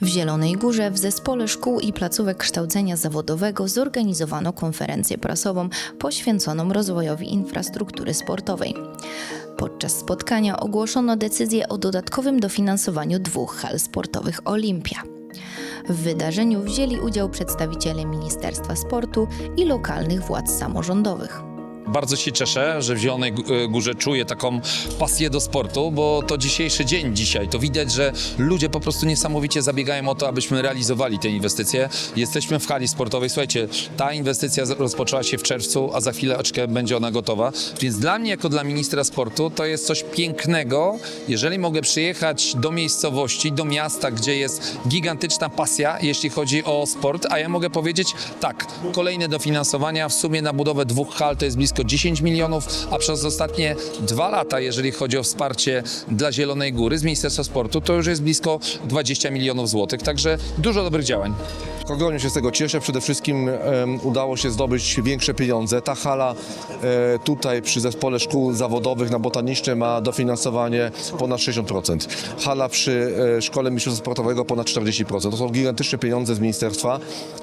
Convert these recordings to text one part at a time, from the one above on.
W Zielonej Górze w Zespole Szkół i Placówek Kształcenia Zawodowego zorganizowano konferencję prasową poświęconą rozwojowi infrastruktury sportowej. Podczas spotkania ogłoszono decyzję o dodatkowym dofinansowaniu dwóch hal sportowych Olimpia. W wydarzeniu wzięli udział przedstawiciele Ministerstwa Sportu i lokalnych władz samorządowych. Bardzo się cieszę, że w Zielonej e, Górze czuję taką pasję do sportu, bo to dzisiejszy dzień dzisiaj. To widać, że ludzie po prostu niesamowicie zabiegają o to, abyśmy realizowali te inwestycje. Jesteśmy w hali sportowej. Słuchajcie, ta inwestycja rozpoczęła się w czerwcu, a za chwileczkę będzie ona gotowa. Więc dla mnie, jako dla ministra sportu, to jest coś pięknego, jeżeli mogę przyjechać do miejscowości, do miasta, gdzie jest gigantyczna pasja, jeśli chodzi o sport, a ja mogę powiedzieć, tak, kolejne dofinansowania w sumie na budowę dwóch hal to jest blisko 10 milionów, a przez ostatnie dwa lata, jeżeli chodzi o wsparcie dla Zielonej Góry z Ministerstwa Sportu, to już jest blisko 20 milionów złotych, także dużo dobrych działań. Ogromnie się z tego cieszę. Przede wszystkim em, udało się zdobyć większe pieniądze. Ta hala e, tutaj przy zespole szkół zawodowych na Botanicznej ma dofinansowanie ponad 60%. Hala przy e, szkole mistrzostwa sportowego ponad 40%. To są gigantyczne pieniądze z ministerstwa.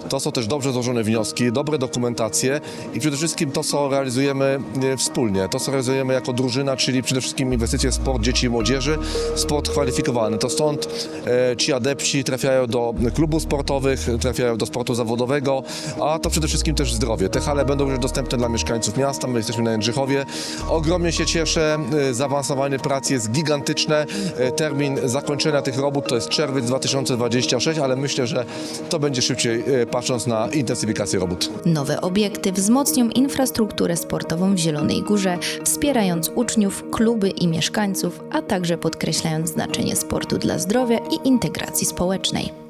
To są też dobrze złożone wnioski, dobre dokumentacje i przede wszystkim to, co realizujemy e, wspólnie. To, co realizujemy jako drużyna, czyli przede wszystkim inwestycje w sport dzieci i młodzieży, sport kwalifikowany. To stąd e, ci adepci trafiają do klubów sportowych, trafiają do sportu zawodowego, a to przede wszystkim też zdrowie. Te hale będą już dostępne dla mieszkańców miasta, my jesteśmy na Jędrzychowie. Ogromnie się cieszę, e, zaawansowanie prac jest gigantyczne. Termin zakończenia tych robót to jest czerwiec 2026, ale myślę, że to będzie szybciej patrząc na intensyfikację robót. Nowe obiekty wzmocnią infrastrukturę sportową w Zielonej Górze, wspierając uczniów, kluby i mieszkańców, a także podkreślając znaczenie sportu dla zdrowia i integracji społecznej.